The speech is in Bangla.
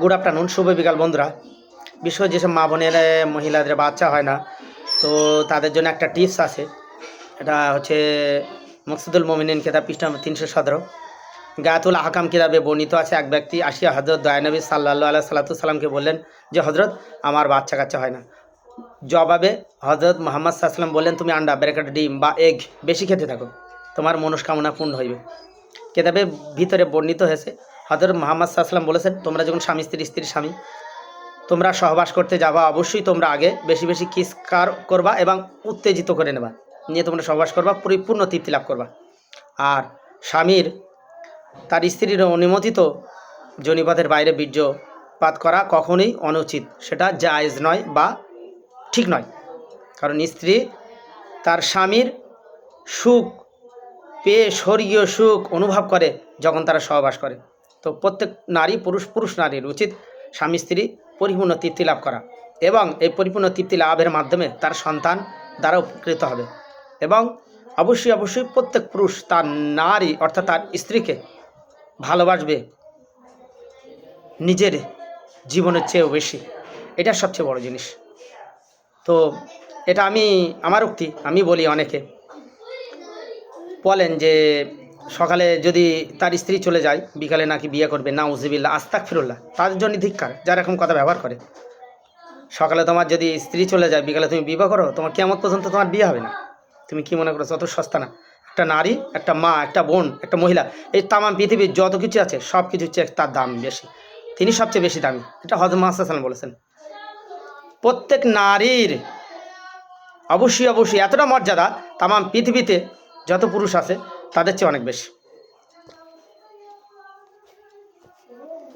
গুড আফটারনুন, শুভ বিকাল বন্ধুরা। বিশেষ যেসব মা বোনের, মহিলাদের বাচ্চা হয় না, তো তাদের জন্য একটা টিপস আছে। এটা হচ্ছে মকসুদুল মমিনিন কেতাব পৃষ্ঠা তিনশো সতেরো। গায়াতুল আহকাম কিতাবে বর্ণিত আছে, এক ব্যক্তি আসিয়া হজরত দয়ানবী সাল্লাহ আল্লাহ সাল্লাতু সাল্লামকে বললেন যে হজরত আমার বাচ্চা কাচ্চা হয় না। জবাবে হজরত মোহাম্মদ সাল্লাম বললেন, তুমি আন্ডা ব্রেকেট ডিম বা এগ বেশি খেতে থাকো। তোমার মনস্কামনা পূর্ণ হইবে। কেতাবে ভিতরে বর্ণিত হয়েছে হজরত মোহাম্মদ সাল্লাম বলেছেন, তোমরা যখন স্বামী, স্ত্রী, স্ত্রীর স্বামী, তোমরা সহবাস করতে যাবা, অবশ্যই তোমরা আগে বেশি বেশি কিসকার করবা এবং উত্তেজিত করে নেবা। নিয়ে তোমরা সহবাস করবা, পরিপূর্ণ তৃপ্তি লাভ করবা। আর স্বামীর, তার স্ত্রীর অনুমোদিত জনিপথের বাইরে বীর্যপাত করা কখনোই অনুচিত। সেটা জায়েজ নয় বা ঠিক নয়। কারণ স্ত্রী তার স্বামীর সুখ, পেয়ে স্বর্গীয় সুখ অনুভব করে যখন তারা সহবাস করে। তো প্রত্যেক নারী, পুরুষ পুরুষ নারীর উচিত স্বামী, স্ত্রী পরিপূর্ণ তৃপ্তি লাভ করা এবং এই পরিপূর্ণ তৃপ্তি লাভের মাধ্যমে তার সন্তান দ্বারা উপকৃত হবে এবং অবশ্যই অবশ্যই প্রত্যেক পুরুষ তার নারী অর্থাৎ তার স্ত্রীকে ভালোবাসবে নিজের জীবনের চেয়েও বেশি। এটা সবচেয়ে বড় জিনিস। তো এটা আমি, আমার উক্তি, আমি বলি অনেকে। বলেন যে সকালে যদি তার স্ত্রী চলে যায়, বিকালে নাকি বিয়ে করবে না উজিবিল্লা আস্তাক ফিরুল্লাহ তার জন্য ধিক্কার, যারা এরকম কথা ব্যবহার করে। সকালে তোমার যদি স্ত্রী চলে যায়, বিকালে তুমি বিবাহ করো, তোমার কেমন পর্যন্ত তোমার বিয়ে হবে না। তুমি কি মনে করছ? অত সস্তা না। একটা নারী, একটা মা, একটা বোন, একটা মহিলা, এই তামাম পৃথিবীর যত কিছু আছে, সব কিছু চেয়ে তার দাম বেশি। তিনি সবচেয়ে বেশি দামি। এটা হজম মাসাল্লাম বলেছেন। প্রত্যেক নারীর অবশ্যই অবশ্যই এতটা মর্যাদা, তামাম পৃথিবীতে যত পুরুষ আছে তাদের চেয়ে অনেক বেশি।